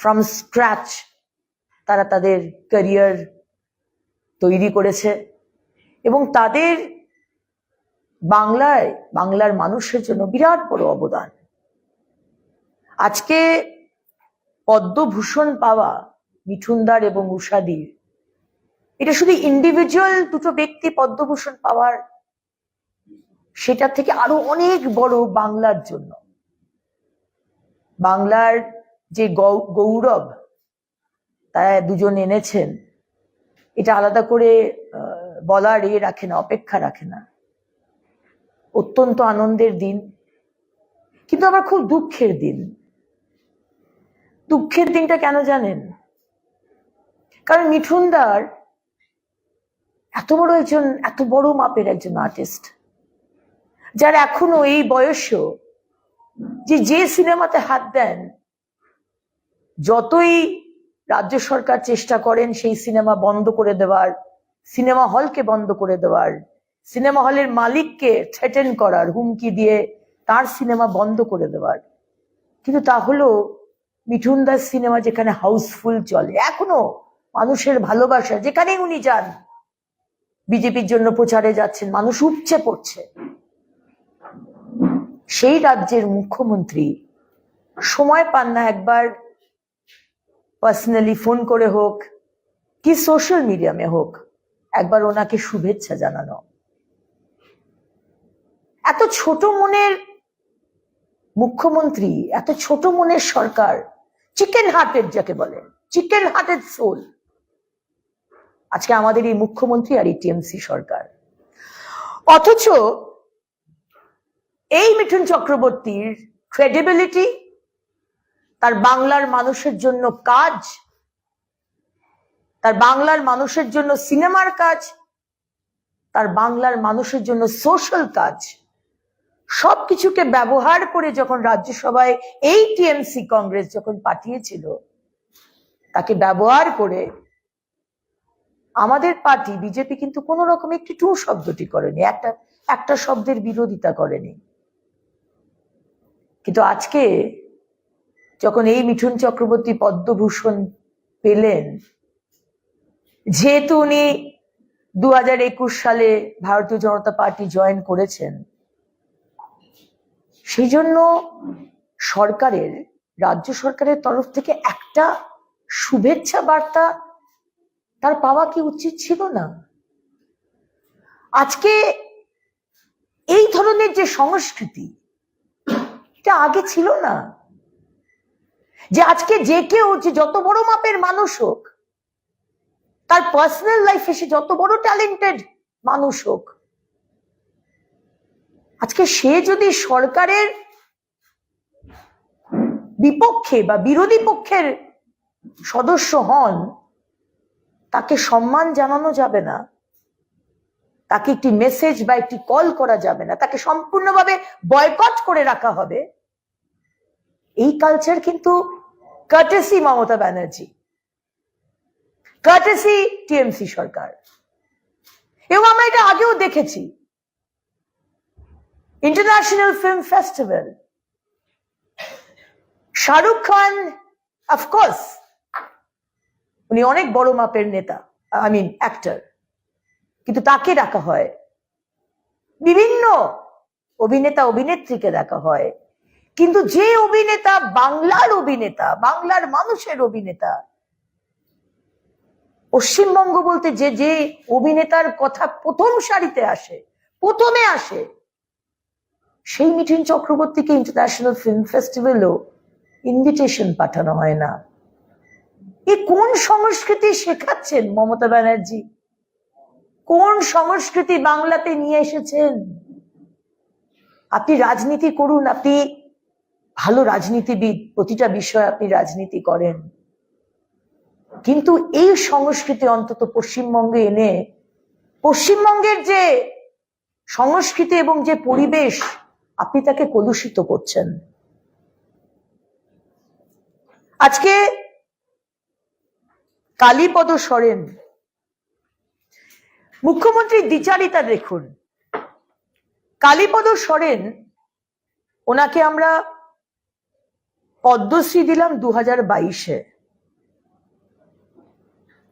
From scratch তারা তাদের career তৈরি করেছে এবং তাদের বাংলায়, বাংলার মানুষের জন্য বিরাট বড় অবদান। আজকে পদ্মভূষণ পাওয়া মিঠুনদার এবং উষাদির এটা শুধু ইন্ডিভিজুয়াল দুটো ব্যক্তি পদ্মভূষণ পাওয়ার সেটা থেকে আরও অনেক বড় বাংলার জন্য। বাংলার যে গৌরব, তারা দুজন এনেছেন, এটা আলাদা করে বলার এ রাখে না, অপেক্ষা রাখে না। অত্যন্ত আনন্দের দিন। কিন্তু আমার খুব দুঃখের দিন। দুঃখের দিনটা কেন জানেন? কারণ মিঠুনদার এত বড় একজন, এত বড় মাপের একজন আর্টিস্ট যার এখনও এই বয়সেও যে যে সিনেমাতে হাত দেন যতই রাজ্য সরকার চেষ্টা করেন সেই সিনেমা বন্ধ করে দেওয়ার, সিনেমা হলকে বন্ধ করে দেওয়ার, সিনেমা হলের মালিককে থ্রেটেন করার, হুমকি দিয়ে তার সিনেমা বন্ধ করে দেওয়ার। কিন্তু তা হলো মিঠুন দাস সিনেমা যেখানে হাউসফুল চলে, এখনও মানুষের ভালোবাসা, যেখানেই উনি যান, বিজেপির জন্য প্রচারে যাচ্ছেন, মানুষ উপচে পড়ছে। সেই রাজ্যের মুখ্যমন্ত্রী সময় পান না একবার পার্সোনালি ফোন করে হোক, কি সোশ্যাল মিডিয়ামে হোক, একবার ওনাকে শুভেচ্ছা জানানো। এত ছোট মনের মুখ্যমন্ত্রী, এত ছোট মনের সরকার চিকেন হার্টেড যাকে বলে চিকেন হার্টেড সোল আজকে আমাদের এই মুখ্যমন্ত্রী আর এই টিএমসি সরকার। অথচ এই মিঠুন চক্রবর্তীর ক্রেডিবিলিটি তার বাংলার মানুষের জন্য কাজ, তার বাংলার মানুষের জন্য সিনেমার কাজ, তার বাংলার মানুষের জন্য সোশ্যাল কাজ, সবকিছুকে ব্যবহার করে যখন রাজ্যসভায় এই টিএমসি কংগ্রেস যখন পাঠিয়েছিল, তাকে ব্যবহার করে আমাদের পার্টি, বিজেপি কিন্তু কোন রকম একটি টু শব্দটি করেনি, একটা একটা শব্দের বিরোধিতা করেনি। কিন্তু আজকে যখন এই মিঠুন চক্রবর্তী পদ্মভূষণ পেলেন, যেহেতু উনি দু হাজার একুশ সালে ভারতীয় জনতা পার্টি জয়েন করেছেন সেই জন্য সরকারের, রাজ্য সরকারের তরফ থেকে একটা শুভেচ্ছা বার্তা তার পাওয়া কি উচিত ছিল না? আজকে এই ধরনের যে সংস্কৃতি, এটা আগে ছিল না। যে আজকে যে কেউ যে যত বড় মাপের মানুষ হোক, তার পার্সোনাল লাইফে সে যত বড় ট্যালেন্টেড মানুষ হোক, আজকে সে যদি সরকারের বিপক্ষে বা বিরোধী পক্ষের সদস্য হন, তাকে সম্মান জানানো যাবে না। তাকে একটি মেসেজ বা একটি কল করা যাবে না। তাকে সম্পূর্ণভাবে বয়কট করে রাখা হবে। এই কালচার কিন্তু courtesy Mamata Banerjee courtesy TMC সরকার। এবং আমরা এটা আগেও দেখেছি। International film festival Shahrukh Khan of course উনি অনেক বড় মাপের নেতা আই মিন অ্যাক্টর কিন্তু তাকে ডাকা হয়। বিভিন্ন অভিনেতা, অভিনেত্রীকে ডাকা হয়। কিন্তু যে অভিনেতা বাংলার অভিনেতা, বাংলার মানুষের অভিনেতা, পশ্চিমবঙ্গ বলতে যে যে অভিনেতার কথা প্রথম সারিতে আসে, প্রথমে আসে, সেই মিঠুন চক্রবর্তীকে ইন্টারন্যাশনাল ফিল্ম ফেস্টিভ্যালও ইনভিটেশন পাঠানো হয় না। এ কোন সংস্কৃতি শেখাচ্ছেন মমতা ব্যানার্জি? কোন সংস্কৃতি বাংলাতে নিয়ে এসেছেন? আপনি রাজনীতি করুন, আপনি ভালো রাজনীতিবিদ, প্রতিটা বিষয়ে আপনি রাজনীতি করেন। কিন্তু এই সংস্কৃতি অন্তত পশ্চিমবঙ্গে এনে, পশ্চিমবঙ্গের যে সংস্কৃতি এবং যে পরিবেশ, আপনি তাকে কলুষিত করছেন। আজকে কালীপদ সরেন, মুখ্যমন্ত্রী দ্বিচারিতা দেখুন। কালীপদ সরেন, ওনাকে আমরা পদ্মশ্রী দিলাম দু বাইশে।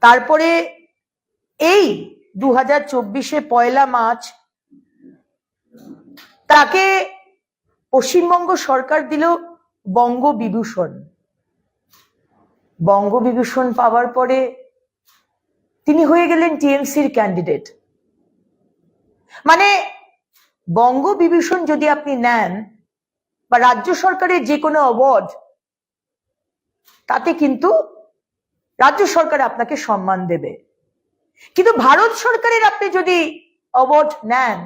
তারপরে এই দু হাজার চব্বিশে পয়লা মার্চ, তাকে পশ্চিমবঙ্গ সরকার দিল বঙ্গবিভূষণ। বঙ্গবিভূষণ পাওয়ার পরে তিনি হয়ে গেলেন টিএমসির ক্যান্ডিডেট মানে বঙ্গবিভূষণ যদি আপনি নেন, বা রাজ্য সরকারের যে কোনো অ্যাওয়ার্ড তাতে কিন্তু রাজ্য সরকার আপনাকে সম্মান দেবে। কিন্তু ভারত সরকারের আপনি যদি অ্যাওয়ার্ড নেন,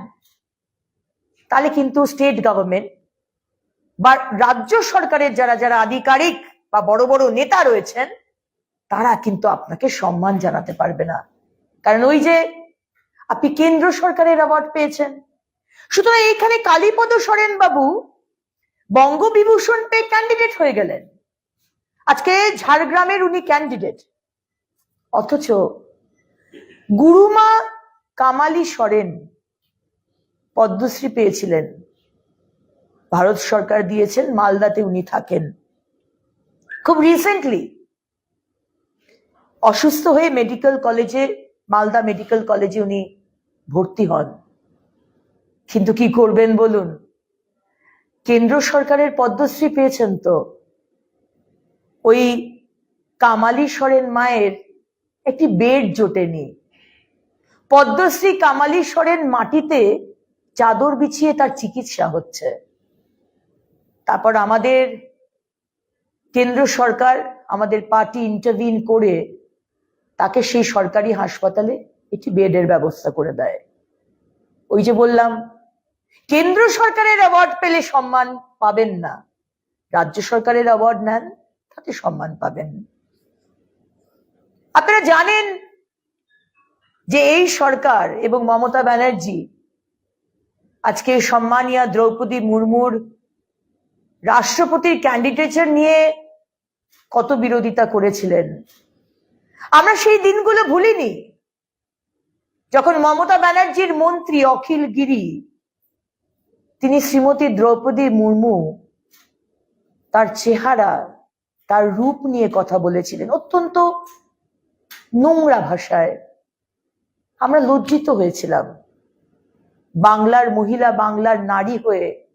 তাহলে কিন্তু স্টেট গভর্নমেন্ট বা রাজ্য সরকারের যারা যারা আধিকারিক বা বড় বড় নেতা রয়েছেন, তারা কিন্তু আপনাকে সম্মান জানাতে পারবে না। কারণ ওই যে আপনি কেন্দ্র সরকারের অ্যাওয়ার্ড পেয়েছেন। সুতরাং এখানে কালীপদ সরেন বাবু বঙ্গবিভূষণ পেয়ে ক্যান্ডিডেট হয়ে গেলেন। আজকে ঝাড়গ্রামের উনি ক্যান্ডিডেট অথচ গুরুমা কামালি সরেন পদ্মশ্রী পেয়েছিলেন। ভারত সরকার দিয়েছেন, মালদাতে উনি থাকেন। খুব রিসেন্টলি অসুস্থ হয়ে মেডিকেল কলেজে মালদা মেডিকেল কলেজে উনি ভর্তি হন। কিন্তু কি করবেন বলুন? কেন্দ্র সরকারের পদ্মশ্রী পেয়েছেন তো। ওই কামালি সরেন মায়ের একটি বেড জোটেনি পদ্মশ্রী কামালি সরেন মাটিতে চাদর বিছিয়ে তার চিকিৎসা হচ্ছে। তারপর আমাদের কেন্দ্র সরকার আমাদের পার্টি ইন্টারভিন করে তাকে সেই সরকারি হাসপাতালে একটি বেডের ব্যবস্থা করে দেয়। ওই যে বললাম, কেন্দ্র সরকারের অ্যাওয়ার্ড পেলে সম্মান পাবেন না। রাজ্য সরকারের অ্যাওয়ার্ড নেন তাতে সম্মান পাবেন। আপনারা জানেন যে এই সরকার এবং মমতা ব্যানার্জি আজকে সম্মানিয়া দ্রৌপদী মুর্মুর রাষ্ট্রপতির ক্যান্ডিডেচার নিয়ে কত বিরোধিতা করেছিলেন। আমরা সেই দিনগুলো ভুলিনি। যখন মমতা ব্যানার্জির মন্ত্রী অখিল গিরি, তিনি শ্রীমতী দ্রৌপদী মুর্মু, তার চেহারা তার রূপ নিয়ে কথা বলেছিলেন। অত্যন্ত নোংরা ভাষায়। আমরা লজ্জিত হয়েছিলাম। বাংলার মহিলা, বাংলার নারী হয়ে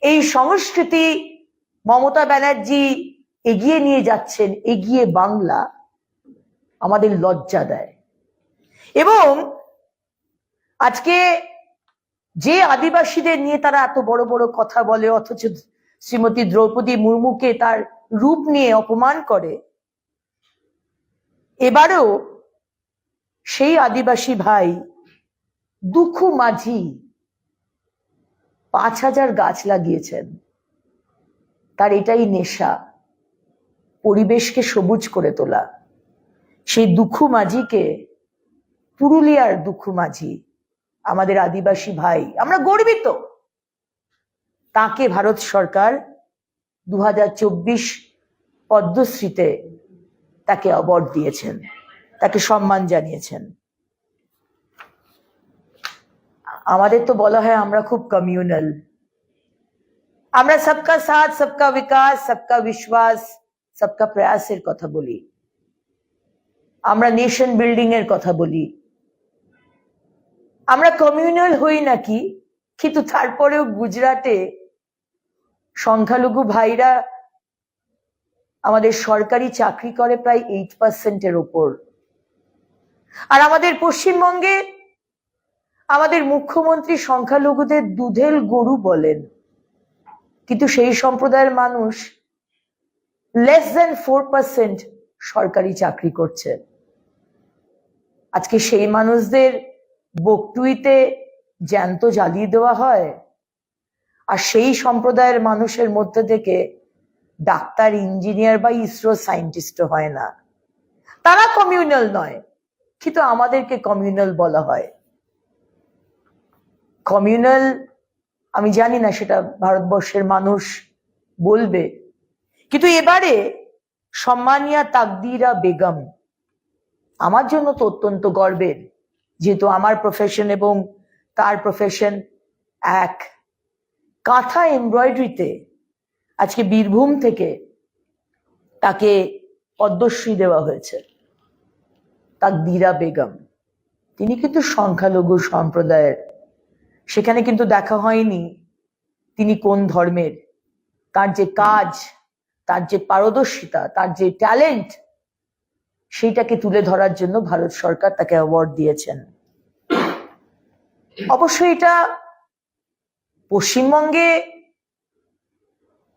এই সংস্কৃতি মমতা ব্যানার্জি এগিয়ে নিয়ে যাচ্ছেন, এগিয়ে বাংলা আমাদের লজ্জা দেয়। এবং আজকে যে আদিবাসীদের নিয়ে তারা এত বড় বড় কথা বলে, অথচ শ্রীমতী দ্রৌপদী মুর্মুকে তার রূপ নিয়ে অপমান করে, এবারেও সেই আদিবাসী ভাই দুঃখু মাঝি পাঁচ হাজার গাছ লাগিয়েছেন। তার এটাই নেশা, পরিবেশকে সবুজ করে তোলা। সেই দুঃখু মাঝিকে, পুরুলিয়ার দুঃখু মাঝি, আমাদের আদিবাসী ভাই, আমরা গর্বিত। তাকে ভারত সরকার দু হাজার চব্বিশ পদ্মশ্রীতে তাকে অ্যাওয়ার্ড দিয়েছেন। তাকে সম্মান জানিয়েছেন। আমাদের তো বলা হয় আমরা খুব কমিউনাল আমরা সবকা সাথ, সবকা বিকাশ, সবকা বিশ্বাস, সবকা প্রয়াসের কথা বলি। আমরা নেশন বিল্ডিং এর কথা বলি। আমরা কমিউনাল হই নাকি, কিন্তু তারপরেও গুজরাটে সংখ্যালঘু ভাইরা আমাদের সরকারি চাকরি করে প্রায় এইট পার্সেন্টের ওপর। আর আমাদের পশ্চিমবঙ্গে আমাদের মুখ্যমন্ত্রী সংখ্যালঘুদের দুধেল গরু বলেন, কিন্তু সেই সম্প্রদায়ের মানুষ লেস দেন ফোর পার্সেন্ট সরকারি চাকরি করছে। আজকে সেই মানুষদের বকটুইতে জ্যান্ত জ্বালিয়ে দেওয়া হয় আর সেই সম্প্রদায়ের মানুষের মধ্যে থেকে ডাক্তার, ইঞ্জিনিয়ার বা ইসরো সায়েন্টিস্ট হয় না। তারা কমিউনাল নয়, কিন্তু আমাদেরকে কমিউনাল বলা হয়। কমিউনাল, আমি জানি না সেটা ভারতবর্ষের মানুষ বলবে, কিন্তু এবারে সম্মানিয়া তাকদিরা বেগম, আমার জন্য তো অত্যন্ত গর্বের, যেহেতু আমার প্রফেশন এবং তার প্রফেশন এক। কাঁথা এমব্রয়ডারিতে আজকে বীরভূম থেকে তাকে পদ্মশ্রী দেওয়া হয়েছে তাকদিরা বেগম। তিনি কিন্তু সংখ্যালঘু সম্প্রদায়ের। সেখানে কিন্তু দেখা হয়নি তিনি কোন ধর্মের। তার যে কাজ, তার যে পারদর্শিতা, তার যে ট্যালেন্ট সেইটাকে তুলে ধরার জন্য ভারত সরকার তাকে অ্যাওয়ার্ড দিয়েছেন। অবশ্যই এটা পশ্চিমবঙ্গে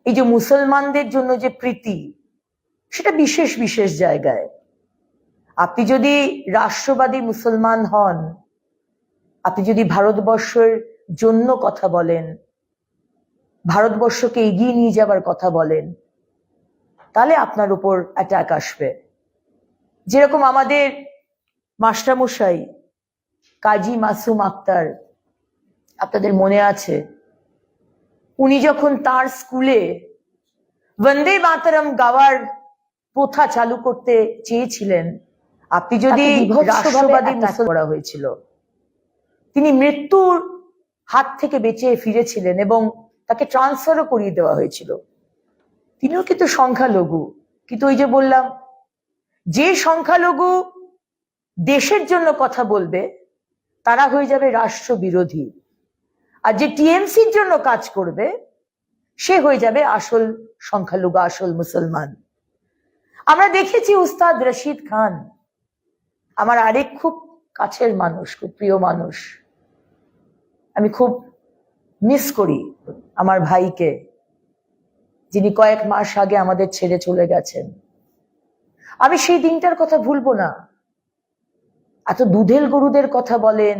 এই যে মুসলমানদের জন্য যে প্রীতি, সেটা বিশেষ বিশেষ জায়গায়। আপনি যদি রাষ্ট্রবাদী মুসলমান হন, আপনি যদি ভারতবর্ষের জন্য কথা বলেন, ভারতবর্ষকে এগিয়ে নিয়ে যাবার কথা বলেন, তাহলে আপনার উপর অ্যাটাক আসবে। যেরকম আমাদের মাস্টারমশাই কাজী মাসুম আক্তার, আপনাদের মনে আছে? উনি যখন তার স্কুলে বন্দে মাতারম গাওয়ার প্রথা চালু করতে চেয়েছিলেন আপনি যদি রাষ্ট্রবাদী করা হয়েছিল তিনি মৃত্যুর হাত থেকে বেঁচে ফিরেছিলেন এবং তাকে ট্রান্সফারও করিয়ে দেওয়া হয়েছিল। তিনিও কিন্তু সংখ্যালঘু। কিন্তু ওই যে বললাম যে সংখ্যালঘু দেশের জন্য কথা বলবে তারা হয়ে যাবে রাষ্ট্র বিরোধী আর যে টিএমসির জন্য কাজ করবে, সে হয়ে যাবে আসল সংখ্যালঘু, আসল মুসলমান। আমরা দেখেছি উস্তাদ রশিদ খান, আমার আরেক খুব কাছের মানুষ, খুব প্রিয় মানুষ। আমি খুব মিস করি আমার ভাইকে, যিনি কয়েক মাস আগে আমাদের ছেড়ে চলে গেছেন। আমি সেই দিনটার কথা ভুলবো না। এত দুধেল গরুদের কথা বলেন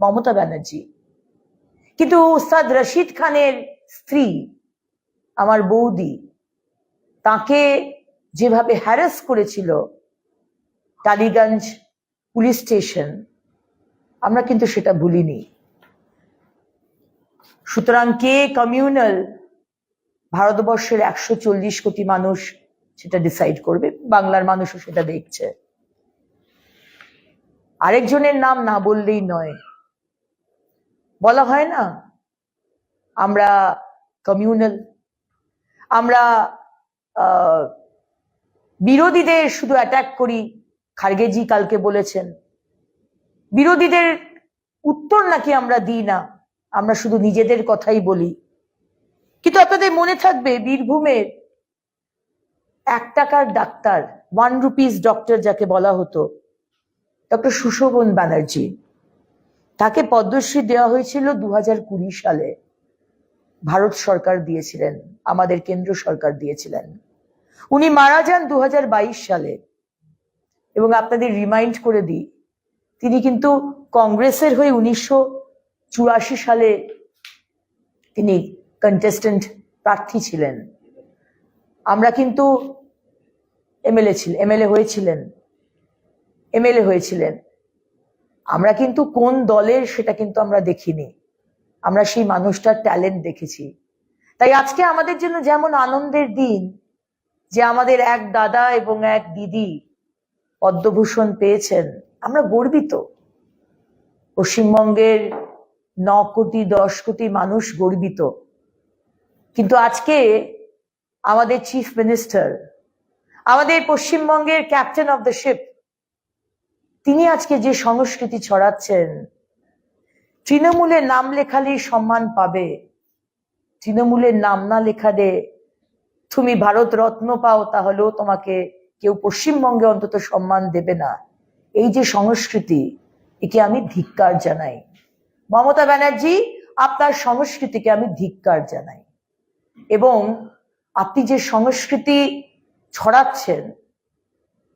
মমতা ব্যানার্জি। কিন্তু উস্তাদ রশিদ খানের স্ত্রী, আমার বৌদি, তাকে যেভাবে হ্যারাস করেছিল, টালিগঞ্জ পুলিশ স্টেশন, আমরা কিন্তু সেটা ভুলিনি। সুতরাং কে কমিউনাল ভারতবর্ষের একশো চল্লিশ কোটি মানুষ সেটা ডিসাইড করবে, বাংলার মানুষও সেটা দেখছে। আরেকজনের নাম না বললেই নয় বলা হয় না? আমরা কমিউনাল আমরা বিরোধীদের শুধু অ্যাটাক করি, খার্গেজি কালকে বলেছেন। বিরোধীদের উত্তর নাকি আমরা দিই না, আমরা শুধু নিজেদের কথাই বলি। কিন্তু আপনাদের মনে থাকবে, বীরভূমের এক টাকার ডাক্তার ওয়ান রুপিস ডক্টর যাকে বলা হতো ডক্টর সুশোভন ব্যানার্জি। তাকে পদ্মশ্রী দেওয়া হয়েছিল দু সালে। ভারত সরকার দিয়েছিলেন, আমাদের কেন্দ্র সরকার দিয়েছিলেন। উনি মারা যান দু হাজার বাইশ সালে। এবং আপনাদের রিমাইন্ড করে দিই, তিনি কিন্তু কংগ্রেসের হয়ে উনিশশো চুরাশি সালে তিনি কন্টেস্টেন্ট প্রার্থী ছিলেন। আমরা কিন্তু এমএলএ ছিল, এমএলএ হয়েছিলেন এমএলএ হয়েছিলেন। আমরা কিন্তু কোন দলের সেটা কিন্তু আমরা দেখিনি। আমরা সেই মানুষটার ট্যালেন্ট দেখেছি। তাই আজকে আমাদের জন্য যেমন আনন্দের দিন, যে আমাদের এক দাদা এবং এক দিদি পদ্মভূষণ পেয়েছেন, আমরা গর্বিত। পশ্চিমবঙ্গের ন কোটি দশ কোটি মানুষ গর্বিত। কিন্তু আজকে আমাদের চিফ মিনিস্টার আমাদের পশ্চিমবঙ্গের ক্যাপ্টেন অফ দ্য শিপ তিনি আজকে যে সংস্কৃতি ছড়াচ্ছেন, তৃণমূলের নাম লেখালেই সম্মান পাবে। তৃণমূলের নাম না লেখালে তুমি ভারত রত্ন পাও, তাহলেও তোমাকে কেউ পশ্চিমবঙ্গে অন্তত সম্মান দেবে না। এই যে সংস্কৃতি, একে আমি ধিক্কার জানাই। মমতা ব্যানার্জি, আপনার সংস্কৃতিকে আমি ধিক্কার জানাই। এবং আপনি যে সংস্কৃতি ছড়াচ্ছেন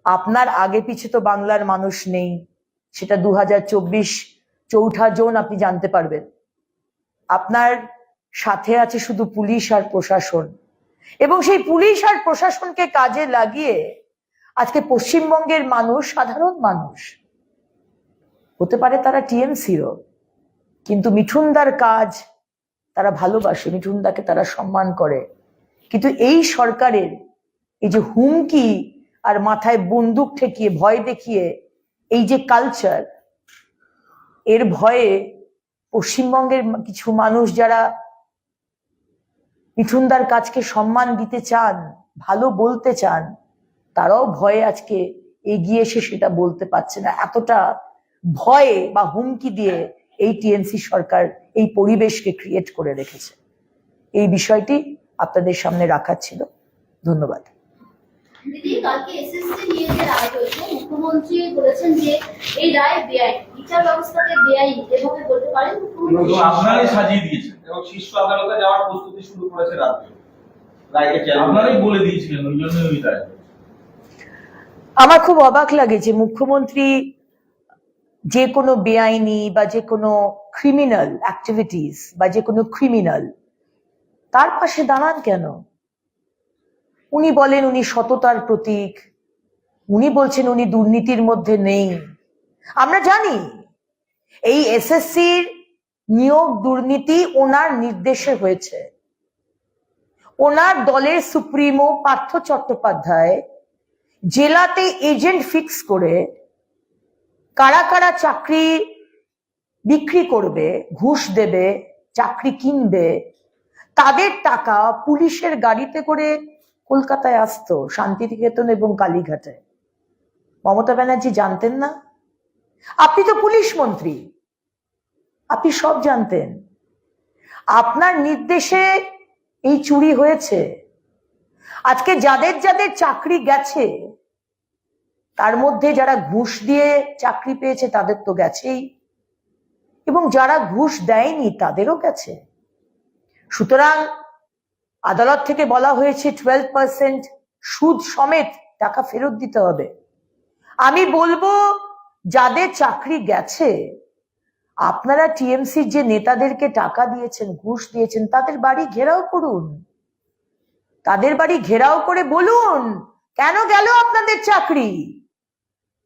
আপনার আগে পিছে তো বাংলার মানুষ নেই। সেটা দু হাজার চব্বিশ চৌঠা জোন আপনি জানতে পারবেন। আপনার সাথে আছে শুধু পুলিশ আর প্রশাসন। এবং সেই পুলিশ আর প্রশাসনকে কাজে লাগিয়ে আজকে পশ্চিমবঙ্গের মানুষ, সাধারণ মানুষ, হতে পারে তারা টিএমসিরও, কিন্তু মিঠুনদার কাজ তারা ভালোবাসে, মিঠুনদাকে তারা সম্মান করে। কিন্তু এই সরকারের এই যে হুমকি আর মাথায় বন্দুক ঠেকিয়ে, ভয় দেখিয়ে, এই যে কালচার এর ভয়ে পশ্চিমবঙ্গের কিছু মানুষ যারা মিঠুনদার কাজকে সম্মান দিতে চান, ভালো বলতে চান, তারাও ভয়ে আজকে এগিয়ে এসে সেটা বলতে পারছে না। এতটা ভয়ে বা হুমকি দিয়ে এই টিএনসি সরকার এই পরিবেশকে ক্রিয়েট করে রেখেছে। এই বিষয়টি আপনাদের সামনে রাখার ছিল। ধন্যবাদ। দিদি কালকে এসএসসি নিয়ে যে রায় হয়েছে মুখ্যমন্ত্রী বলেছেন যে এই রায় বেআইনি বিচার ব্যবস্থাকে বেআইনি এভাবে বলতে পারেন আপনারাই সাজিয়ে দিয়েছেন। এবং শীর্ষ আদালতে যাওয়ার প্রস্তুতি শুরু করেছে রাজ্য। রায়কে আপনারাই বলে দিয়েছিলেন ওই জন্যই ওই রায়। আমার খুব অবাক লাগে যে মুখ্যমন্ত্রী যে কোনো বেআইনি বা যে কোনো ক্রিমিনাল অ্যাক্টিভিটিস বা যে কোনো ক্রিমিনাল তার পাশে দাঁড়ান কেন? উনি বলেন উনি সততার প্রতীক। উনি বলছেন উনি দুর্নীতির মধ্যে নেই। আমরা জানি, এই এসএসসির নিয়োগ দুর্নীতি ওনার নির্দেশে হয়েছে। ওনার দলের সুপ্রিমো পার্থ চট্টোপাধ্যায় জেলাতে এজেন্ট ফিক্স করে কারা কারা চাকরি বিক্রি করবে, ঘুষ দেবে, চাকরি কিনবে, তাদের টাকা পুলিশের গাড়িতে করে কলকাতায় আসতো, শান্তিনিকেতন এবং কালীঘাটে। মমতা ব্যানার্জি জানতেন না? আপনি তো পুলিশ মন্ত্রী। আপনি সব জানতেন। আপনার নির্দেশে এই চুরি হয়েছে। আজকে যাদের যাদের চাকরি গেছে, তার মধ্যে যারা ঘুষ দিয়ে চাকরি পেয়েছে, তাদের তো গেছেই। এবং যারা ঘুষ দেয়নি, তাদেরও গেছে। সুতরাং আদালত থেকে বলা হয়েছে টুয়েলভ পার্সেন্ট সুদ সমেত টাকা ফেরত দিতে হবে। আমি বলব, যাদের চাকরি গেছে, আপনারা টিএমসির যে নেতাদেরকে টাকা দিয়েছেন, ঘুষ দিয়েছেন, তাদের বাড়ি ঘেরাও করুন। তাদের বাড়ি ঘেরাও করে বলুন, কেন গেল আপনাদের চাকরি?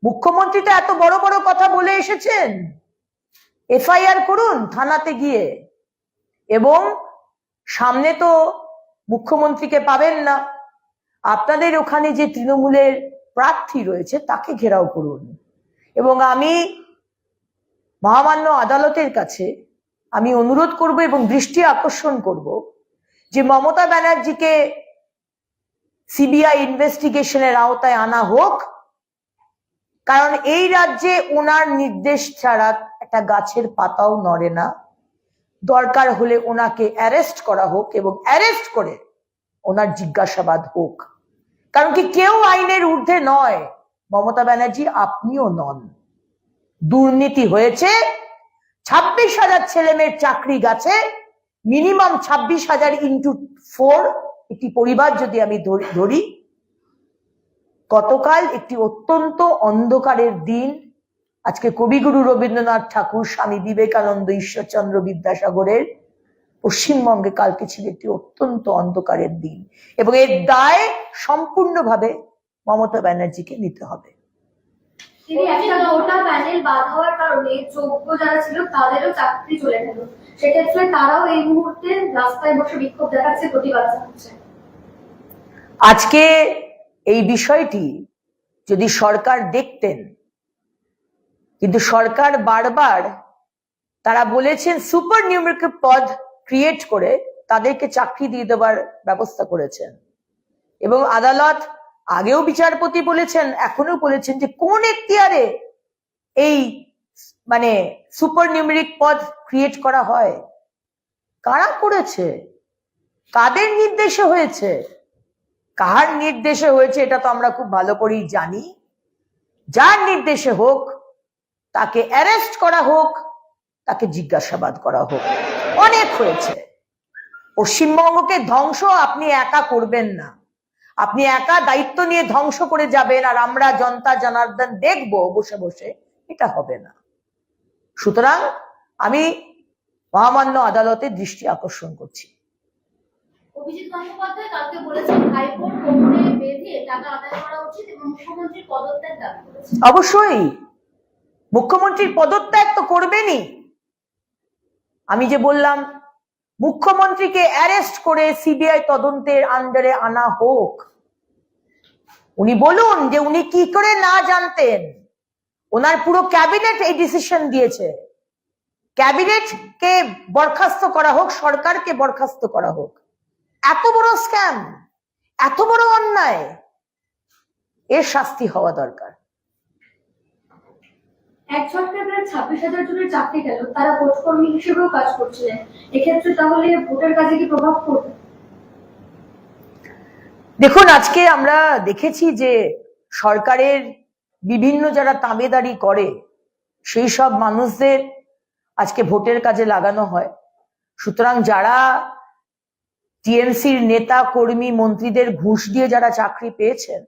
মুখ্যমন্ত্রী তো এত বড় বড় কথা বলে এসেছেন। এফআইআর করুন থানাতে গিয়ে। এবং সামনে তো মুখ্যমন্ত্রীকে পাবেন না। আপনাদের ওখানে যে তৃণমূলের প্রার্থী রয়েছে, তাকে ঘেরাও করুন। এবং আমি মহামান্য আদালতের কাছে আমি অনুরোধ করব এবং দৃষ্টি আকর্ষণ করব যে মমতা ব্যানার্জিকে সিবিআই ইনভেস্টিগেশনের আওতায় আনা হোক, কারণ এই রাজ্যে ওনার নির্দেশ ছাড়া একটা গাছের পাতাও নড়ে না। দরকার হলে ওনাকে অ্যারেস্ট করা হোক এবং অ্যারেস্ট করে ওনার জিজ্ঞাসাবাদ হোক। কারণ কি কেউ আইনের ঊর্ধ্বে নয়। মমতা ব্যানার্জি, আপনিও নন। দুর্নীতি হয়েছে, ছাব্বিশ হাজার ছেলে মেয়ের চাকরি গেছে, মিনিমাম ছাব্বিশ হাজার ইন্টু ফোর একটি পরিবার যদি আমি ধরি- গতকাল একটি অত্যন্ত অন্ধকারের দিন আজকে কবিগুরু রবীন্দ্রনাথ ঠাকুর স্বামী বিবেকানন্দ ঈশ্বরচন্দ্র বিদ্যাসাগরের পশ্চিমবঙ্গে কালকে ছিল একটি অত্যন্ত অন্ধকারের দিন এবং এর দায় সম্পূর্ণভাবে মমতা ব্যানার্জিকে নিতে হবে। তিনি একটা গোটা প্যানেল বাদ হওয়ার কারণে যোগ্য যারা ছিল তাদেরও চাকরি চলে গেল। সেক্ষেত্রে তারাও এই মুহূর্তে রাস্তায় বসে বিক্ষোভ দেখাচ্ছে প্রতিবাদ জানাচ্ছে। আজকে এই বিষয়টি যদি সরকার দেখতেন কিন্তু সরকার বারবার তারা বলেছেন সুপার নিউমেরিক্যাল পদ ক্রিয়েট করে তাদেরকে চাকরি দিয়ে দেওয়ার ব্যবস্থা করেছেন। এবং আদালত আগেও বিচারপতি বলেছেন এখনও বলেছেন যে কোন এখতিয়ারে এই মানে সুপার নিউমেরিক পদ ক্রিয়েট করা হয়? কারা করেছে? কাদের নির্দেশে হয়েছে? কার নির্দেশে হয়েছে এটা তো আমরা খুব ভালো করেই জানি। যার নির্দেশে হোক তাকে অ্যারেস্ট করা হোক তাকে জিজ্ঞাসাবাদ করা হোক। অনেক হয়েছে। পশ্চিমবঙ্গকে ধ্বংস আপনি একা করবেন না। আপনি একা দায়িত্ব নিয়ে ধ্বংস করে যাবেন আর আমরা জনতা জনার্দন দেখব বসে বসে এটা হবে না। সুতরাং আমি মহামান্য আদালতে দৃষ্টি আকর্ষণ করছি। অভিজিৎ গঙ্গোপাধ্যায় কালকে বলেছেন হাইকোর্ট কোমরে বেঁধে টাকা আদায় করা উচিত এবং মুখ্যমন্ত্রী পদত্যাগ দাবি করেছেন। অবশ্যই। মুখ্যমন্ত্রীর পদত্যাগ তো করবেনই। আমি যে বললাম, মুখ্যমন্ত্রীকে অ্যারেস্ট করে সিবিআই তদন্তের আন্ডারে আনা হোক। উনি বলুন যে উনি কি করে না জানতেন। ওনার পুরো ক্যাবিনেট এই ডিসিশন দিয়েছে। ক্যাবিনেট কে বরখাস্ত করা হোক, সরকারকে বরখাস্ত করা হোক। এত বড় স্ক্যাম, এত বড় অন্যায়, এর শাস্তি হওয়া দরকার। এক প্রায় ছাব্বিশ হাজার জনের চাকরি গেল, তারা হিসেবেও কাজ করছিলেন। এক্ষেত্রে তাহলে ভোটের কাজে কি প্রভাব পড়বে? দেখুন, আজকে আমরা দেখেছি যে সরকারের বিভিন্ন যারা তাবেদারি করে, সেই সব মানুষদের আজকে ভোটের কাজে লাগানো হয়। সুতরাং যারা টিএমসির নেতা, কর্মী, মন্ত্রীদের ঘুষ দিয়ে যারা চাকরি পেয়েছেন,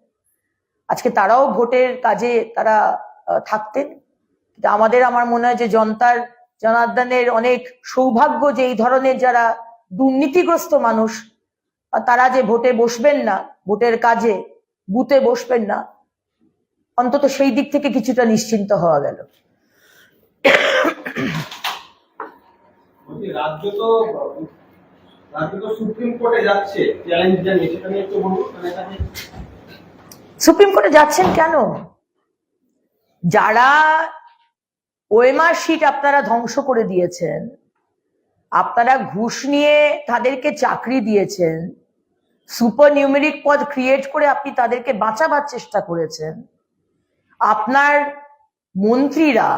আজকে তারাও ভোটের কাজে তারা থাকতেন। কিন্তু আমাদের আমার মনে হয় যে জনতার জনার্দনের অনেক সৌভাগ্য যে এই ধরনের যারা দুর্নীতিগ্রস্ত মানুষ আর তারা যে ভোটে বসবেন না ভোটের কাজে বুথে বসবেন না অন্তত সেই দিক থেকে কিছুটা নিশ্চিন্ত হওয়া গেল। রাজ্য তো রাজ্য তো সুপ্রিম কোর্টে যাচ্ছে চ্যালেঞ্জ জানিয়ে সেটা নিয়ে একটু বলুন মানে সুপ্রিম কোর্টে যাচ্ছেন কেন? যারা ওএমআর শিট আপনারা ধ্বংস করে দিয়েছেন। আপনারা ঘুষ নিয়ে তাদেরকে চাকরি দিয়েছেন। সুপার নিউমেরিক পদ ক্রিয়েট করে আপনি তাদেরকে বাঁচাবার চেষ্টা করেছেন। আপনার মন্ত্রীরা,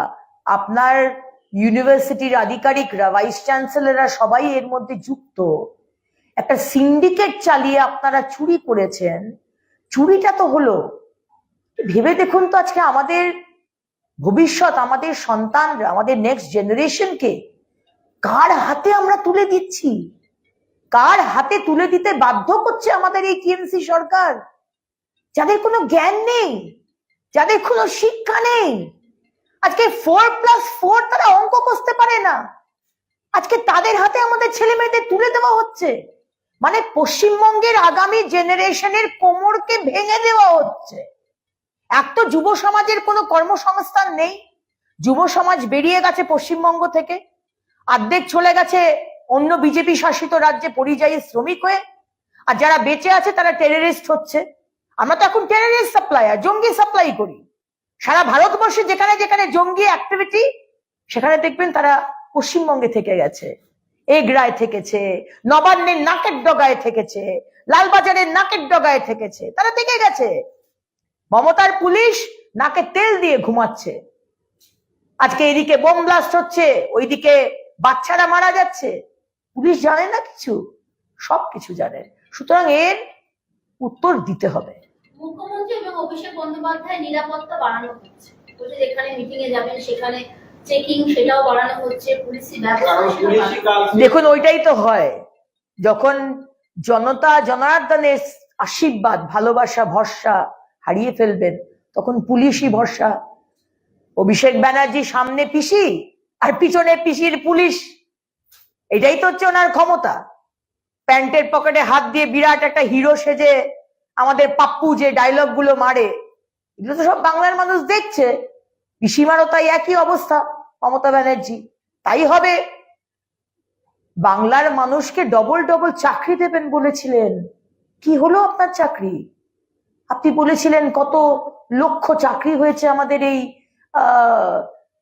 আপনার ইউনিভার্সিটির আধিকারিকরা, ভাইস চ্যান্সেলররা সবাই এর মধ্যে যুক্ত। একটা সিন্ডিকেট চালিয়ে আপনারা চুরি করেছেন। চুরিটা তো হলো। ভেবে দেখুন তো আজকে আমাদের ভবিষ্যৎ আমাদের সন্তানরা, আমাদের নেক্সট জেনারেশনকে কার হাতে আমরা তুলে দিচ্ছি? কার হাতে তুলে দিতে বাধ্য করছে আমাদের এই টিএমসি সরকার? যাদের কোনো জ্ঞান নেই, যাদের কোনো শিক্ষা নেই। আজকে ফোর প্লাস ফোর তারা অঙ্ক কষতে পারে না। আজকে তাদের হাতে আমাদের ছেলে মেয়েদের তুলে দেওয়া হচ্ছে। মানে পশ্চিমবঙ্গের আগামী জেনারেশনের কোমরকে ভেঙে দেওয়া হচ্ছে। এক তো যুব সমাজের কোনো কর্মসংস্থান নেই। যুব সমাজ বেরিয়ে গেছে পশ্চিমবঙ্গ থেকে। অর্ধেক চলে গেছে অন্য বিজেপি শাসিত রাজ্যে পরিযায়ী শ্রমিক হয়ে। আর যারা বেঁচে আছে তারা টেররিস্ট হচ্ছে। আমরা তো এখন টেররিস্ট সাপ্লায়ার জঙ্গি সাপ্লাই করি। সারা ভারতবর্ষে যেখানে যেখানে জঙ্গি অ্যাক্টিভিটি সেখানে দেখবেন তারা পশ্চিমবঙ্গে থেকে গেছে। এগরায় থেকেছে, নবান্নের নাকের ডগায় থেকেছে, লালবাজারের নাকের ডগায় থেকেছে, তারা থেকে গেছে। মমতার পুলিশ নাকে তেল দিয়ে ঘুমাচ্ছে। আজকে এদিকে বোম ব্লাস্ট হচ্ছে ওইদিকে বাচ্চারা মারা যাচ্ছে। পুলিশ জানে না কিছু? সব কিছু জানে। সুতরাং এর উত্তর দিতে হবে। মুখ্যমন্ত্রী এবং অভিষেক বন্দ্যোপাধ্যায় নিরাপত্তা বাড়ানো হচ্ছে। বলছে যেখানে মিটিং এ যাবেন সেখানে চেকিং সেটাও বাড়ানো হচ্ছে পুলিশি ব্যবস্থা দেখুন ওইটাই তো হয়। যখন জনতা জনার্দনের আশীর্বাদ ভালোবাসা ভরসা হারিয়ে ফেলবেন। তখন পুলিশই ভরসা। অভিষেক ব্যানার্জি সামনে পিসি আর পিছনে পিসির পুলিশ। এটাই তো হচ্ছে ওনার ক্ষমতা। প্যান্টের পকেটে হাত দিয়ে বিরাট একটা হিরো সেজে আমাদের পাপ্পু যে ডায়লগগুলো মারে, এগুলো তো সব বাংলার মানুষ দেখছে। পিসিমারও তাই একই অবস্থা, মমতা ব্যানার্জি। তাই হবে। বাংলার মানুষকে ডবল ডবল চাকরি দেবেন বলেছিলেন। কি হলো আপনার চাকরি? আপনি বলেছিলেন কত লক্ষ চাকরি হয়েছে আমাদের এই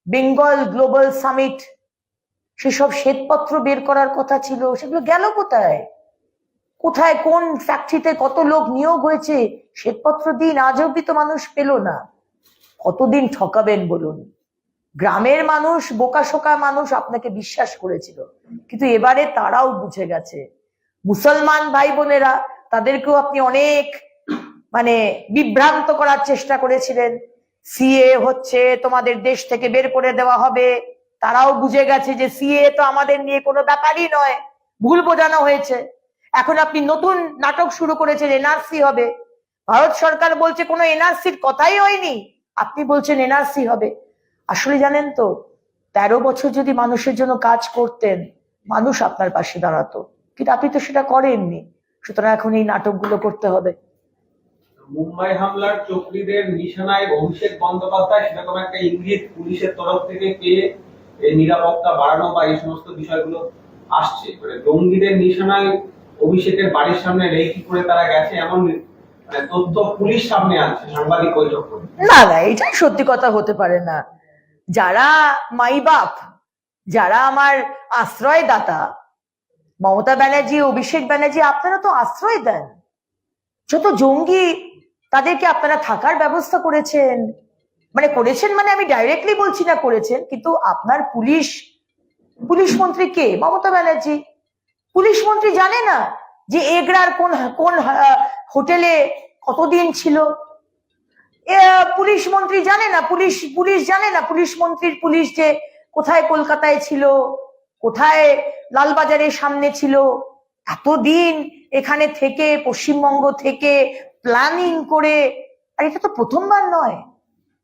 বেঙ্গল গ্লোবাল সামিট। সেসব শ্বেতপত্র বের করার কথা ছিল, সেগুলো গেল কোথায়? কোথায়, কোন ফ্যাক্টরিতে কত লোক নিয়োগ হয়েছে? শ্বেতপত্র দিন আজ অব্দি তো মানুষ পেল না। কতদিন ঠকাবেন বলুন? গ্রামের মানুষ বোকাশোকা মানুষ আপনাকে বিশ্বাস করেছিল, কিন্তু এবারে তারাও বুঝে গেছে। মুসলমান ভাই বোনেরা, তাদেরকেও আপনি অনেক মানে বিভ্রান্ত করার চেষ্টা করেছিলেন। সিএ হচ্ছে তোমাদের দেশ থেকে বের করে দেওয়া হবে। তারাও বুঝে গেছে যে সিএ তো আমাদের নিয়ে কোনো ব্যাপারই নয়। ভুল বোঝানো হয়েছে। এখন আপনি নতুন নাটক শুরু করেছেন, এনআরসি হবে। ভারত সরকার বলছে কোনো এনআরসির কথাই হয়নি। আপনি বলছেন এনআরসি হবে। আসলে জানেন তো, তেরো বছর যদি মানুষের জন্য কাজ করতেন, মানুষ আপনার পাশে দাঁড়াতো। কিন্তু আপনি তো সেটা করেননি। সুতরাং এখন এই নাটকগুলো করতে হবে। মুম্বাই হামলার চক্রীদের নিশানায় অভিষেক বন্দ্যোপাধ্যায় সেরকম একটা ইঙ্গিত পুলিশের তরফ থেকে পেয়ে এই নিরাপত্তা বাড়ানো বা এই সমস্ত বিষয়গুলো আসছে। মানে জঙ্গিদের নিশানায় অভিষেকের বাড়ির সামনে রেকি করে তারা গেছে এমন মানে তথ্য পুলিশ সামনে সাংবাদিক না না এটা সত্যি কথা হতে পারে না। যারা মাই বাপ, যারা আমার আশ্রয়দাতা, মমতা ব্যানার্জি, অভিষেক ব্যানার্জি, আপনারা তো আশ্রয় দেন। যত জঙ্গি তাদেরকে আপনারা থাকার ব্যবস্থা করেছেন। মানে করেছেন মানে আমি ডাইরেক্টলি বলছি না করেছেন, কিন্তু আপনার পুলিশ পুলিশ মন্ত্রী কে? মমতা ব্যানার্জি। পুলিশ মন্ত্রী জানে না যে এগরার কোন কোন হোটেলে কতদিন ছিল। পুলিশ মন্ত্রী জানে না, পুলিশ পুলিশ জানে না, পুলিশ মন্ত্রীর পুলিশ যে কোথায় কলকাতায় ছিল, কোথায় লালবাজারের সামনে ছিল। এতদিন এখানে থেকে, পশ্চিমবঙ্গ থেকে প্ল্যানিং করে, আর এটা তো প্রথমবার নয়।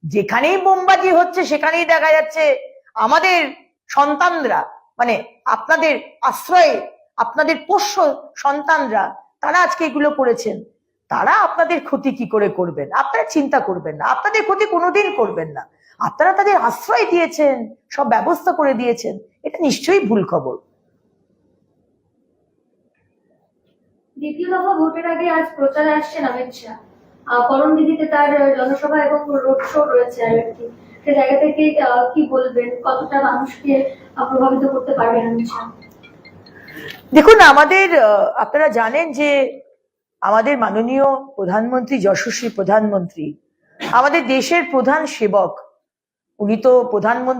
যেখানেই বোমবাজি হচ্ছে, সেখানেই দেখা যাচ্ছে আমাদের সন্তানরা মানে আপনাদের আশ্রয়ে, আপনাদের পোষ্য সন্তানরা, তারা আজকে এগুলো করেছেন। তারা আপনাদের ক্ষতি কি করে করবেন? আপনারা চিন্তা করবেন না। আপনাদের ক্ষতি কোনোদিন করবেন না। আপনারা তাদের আশ্রয় দিয়েছেন, সব ব্যবস্থা করে দিয়েছেন। এটা নিশ্চয়ই ভুল খবর। দ্বিতীয় দফা ভোটের আগে আজ প্রচারে আসছেন অমিত শাহ। আহ, করণদিঘিতে তার জনসভা এবং রোড শো রয়েছে আর কি। সে জায়গা থেকে কি বলবেন? কতটা মানুষকে প্রভাবিত করতে পারবেন অমিত শাহ? দেখুন আমাদের আপনারা জানেন যে আমাদের মাননীয় প্রধানমন্ত্রী যশস্বী প্রধানমন্ত্রী আমাদের দেশের প্রধান সেবক উনি তো প্রধানমন্ত্রী